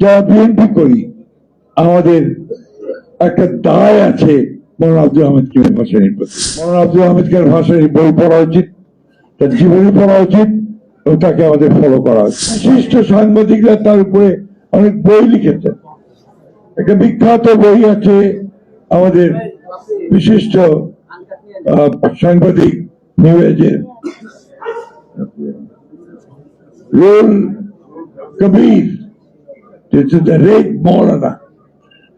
যারা বিএনপি করি, আমাদের একটা দায় আছে মৌলানা আব্দুল আহমেদ কিমের ভাষানির প্রতি মৌলানা আব্দুল আহমেদ কিমের ভাষানির বই পড়া উচিত, তার জীবনী পড়া উচিত এবং তাকে আমাদের ফলো করা উচিত। বিশিষ্ট সাংবাদিকরা তার উপরে অনেক বই লিখেছেন। একটা বিখ্যাত বই আছে আমাদের বিশিষ্ট সাংবাদিক নিউজের রোল কবির।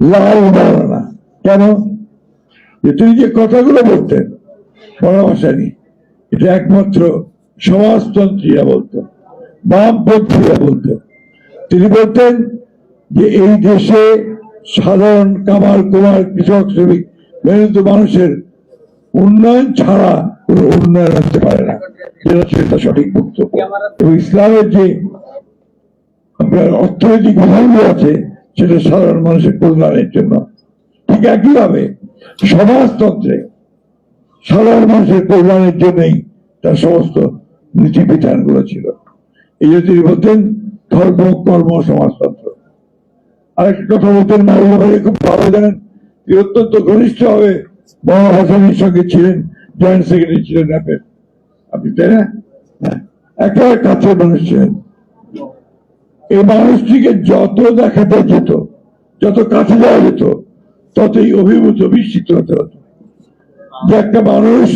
লাল কেন? যে তিনি যে কথাগুলো বলতেন এটা একমাত্র সমাজতন্ত্রীরা বামপন্থীরা তিনি বলতেন যে এই দেশে সাধারণ কামার, কুমার, কৃষক, শ্রমিক মেহনত মানুষের উন্নয়ন ছাড়া কোনো উন্নয়ন হতে পারে না। সেটা সঠিক বক্তব্য। এবং ইসলামের যে আপনার অর্থনৈতিক বিধানগুলো আছে সেটা সাধারণ মানুষের কল্যাণের জন্য। ঠিক একইভাবে সমাজতন্ত্রে সাধারণ মানুষের কল্যাণের জন্যই তার সমস্ত নীতি বিধানগুলো ছিল। এই যে তিনি বলতেন ধর্ম কর্ম সমাজতন্ত্র। আরেকটা কথা বলতেন মাহবুব ভাই খুব ভালো জানেন তিনি অত্যন্ত ঘনিষ্ঠ হবে মোহাম্মদ হাসানের সঙ্গে ছিলেন জয়েন্ট সেক্রেটারি ছিলেন র্যাপের আপনি তাই না হ্যাঁ, একেবারে কাছের মানুষ ছিলেন। এই মানুষটিকে যত দেখাতে যেত, যত কাছে যাওয়া যেত, ততই অভিভূত, বিস্মিত হতে হতো। যে একটা মানুষ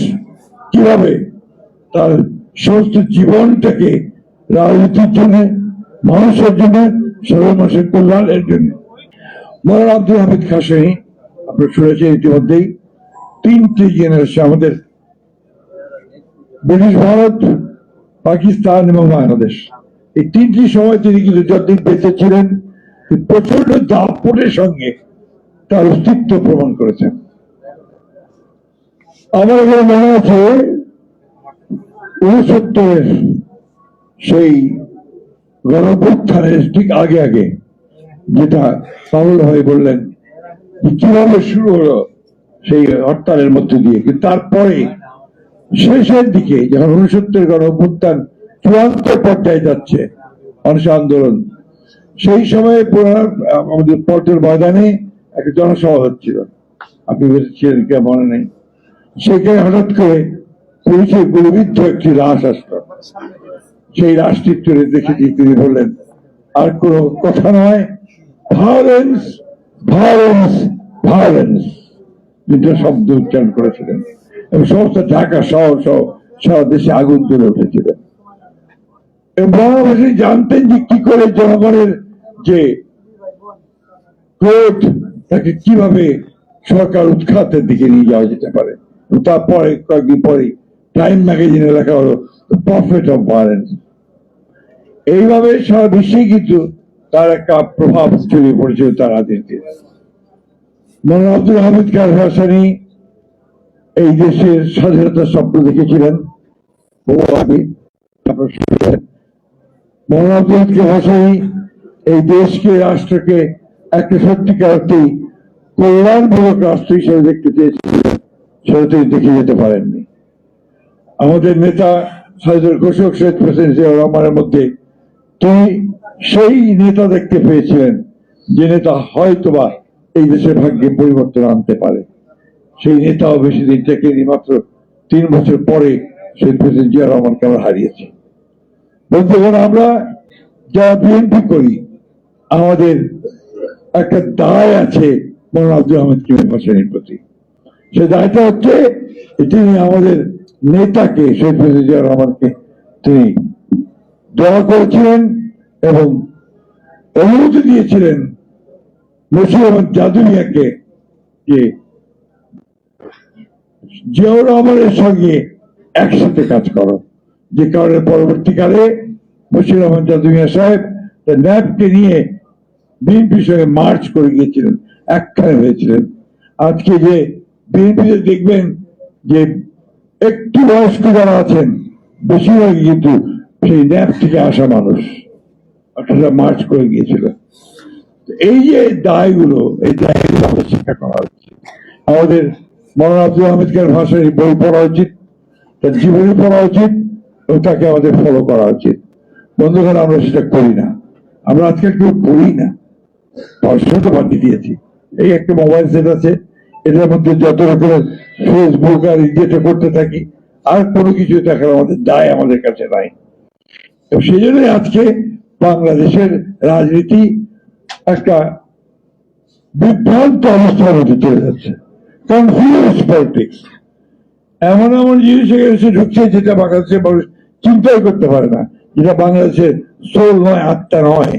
কীভাবে তার সমস্ত জীবনটাকে রাজনীতির জন্য, মানুষের জন্য সাধারণ মানুষের কল্যাণের জন্য। মরান আব্দুল হামিদ খাসানি, আপনারা শুনেছেন ইতিমধ্যেই, তিনটি জেনারেশন আমাদের, ব্রিটিশ ভারত, পাকিস্তান এবং বাংলাদেশ। এই তিনটি সময় তিনি কিন্তু যতদিন বেঁচে ছিলেন প্রচণ্ড দাপটের সঙ্গে তার অস্তিত্ব প্রমাণ করেছেন। আমার এখানে মনে আছে উনসত্তরের সেই গণপ্রত্থানের ঠিক আগে আগে যেটা পাগল হয়ে বললেন কীভাবে শুরু হলো সেই হরতালের মধ্যে দিয়ে। কিন্তু তারপরে শেষের দিকে যখন উনসত্তর গণ চূড়ান্ত পর্যায়ে যাচ্ছে মানুষ আন্দোলন। সেই সময় আমাদের পল্টন ময়দানে একটা জনসভা হচ্ছিল। আপনি ছিলেন কে মনে নেই। সেখানে হঠাৎ করে পুলিশের গুলিবিদ্ধ একটি লাশ আসলো। সেই লাশটি তুলে দেখে তিনি বললেন, আর কোনো কথা নয়। ভায়োলেন্স ভায়োলেন্স ভায়োলেন্স দুটো শব্দ উচ্চারণ করেছিলেন। এবং সমস্ত ঢাকা শহর সহ সারা দেশে আগুন তুলে উঠেছিলেন জানতেন যে কি করে জনগণের যে ক্রোধ তাকে কীভাবে সরকার উৎখাতের দিকে নিয়ে যাওয়া যেতে পারে। তারপরে, কয়েকদিন পরে টাইম ম্যাগাজিনে লেখা হলো প্রফিট অফ ভায়োলেন্স এইভাবে সারা বিশ্বে কিন্তু তার একটা প্রভাব ছড়িয়ে পড়েছিল তার রাজনীতিতে মৌলানা আব্দুল হামিদ হাসানি এই দেশের স্বাধীনতার স্বপ্ন দেখেছিলেন। বহু আগে হামিদ খান হাসানি এই দেশকে, রাষ্ট্রকে একটা সত্যিকার অর্থেই কল্যাণমূলক রাষ্ট্র হিসেবে দেখতে চেয়েছিলেন, সেটা তিনি দেখে যেতে পারেননি। আমাদের নেতা সাইদুল ঘোষক শেখ প্রেসিডেন্ট জিয়াউর রহমানের মধ্যে তিনি সেই নেতা দেখতে পেয়েছিলেন, যে নেতা হয়তোবা এই দেশের ভাগ্যে পরিবর্তন আনতে পারে। সেই নেতাও বেশি দিন থেকে মাত্র তিন বছর পরে সেই প্রেসিডেন্ট জিয়া রহমানকে আমরা হারিয়েছি। বন্ধুগণ, আমরা যারা বিএনপি করি, আমাদের একটা দায় আছে আব্দুল আহমেদ হোসেনের প্রতি। সে দায়টা হচ্ছে তিনি আমাদের নেতাকে তিনি দোয়া করেছিলেন এবং অনুমতি দিয়েছিলেন নসির আহমদ যে জিয়াউর রহমানের সঙ্গে একসাথে কাজ করো, যে কারণে পরবর্তীকালে রহমান জাদুমিয়া সাহেব ন্যাপকে নিয়ে বিএনপির সঙ্গে মার্চ করে গিয়েছিলেন, একখানে হয়েছিলেন। আজকে যে বিএনপিতে দেখবেন যে একটু বয়স্ক যারা আছেন, বেশিরভাগই কিন্তু সেই ন্যাপ থেকে আসা মানুষ অর্থাৎ মার্চ করে গিয়েছিল এই যে দায়গুলো, এই দায়গুলো আমাদের শিক্ষা করা উচিত আমাদের মৌলানা আব্দুল আহমেদ খান ভাষায় বই পড়া উচিত, তার জীবনী পড়া উচিত, এবং তাকে আমাদের ফলো করা উচিত। বন্ধুগণ আমরা সেটা করি না। আমরা আজকাল কেউ পড়ি না। পড়াশোনা তো বাদ দিয়েছি। এই একটা মোবাইল সেট আছে, এটার মধ্যে যত রকমের ফেসবুক আর যেটা করতে থাকি, আর কোনো কিছু দেখার আমাদের দায়, আমাদের কাছে নাই। সেই জন্যই আজকে বাংলাদেশের রাজনীতি একটা বিভ্রান্ত অবস্থার মধ্যে চলে যাচ্ছে। কনফিউজ পলিটিক্স এমন এমন জিনিস এসে ঢুকছে যেটা বাংলাদেশের মানুষ চিন্তাই করতে পারে না। যেটা বাংলাদেশের সোল নয় আত্মা নয়।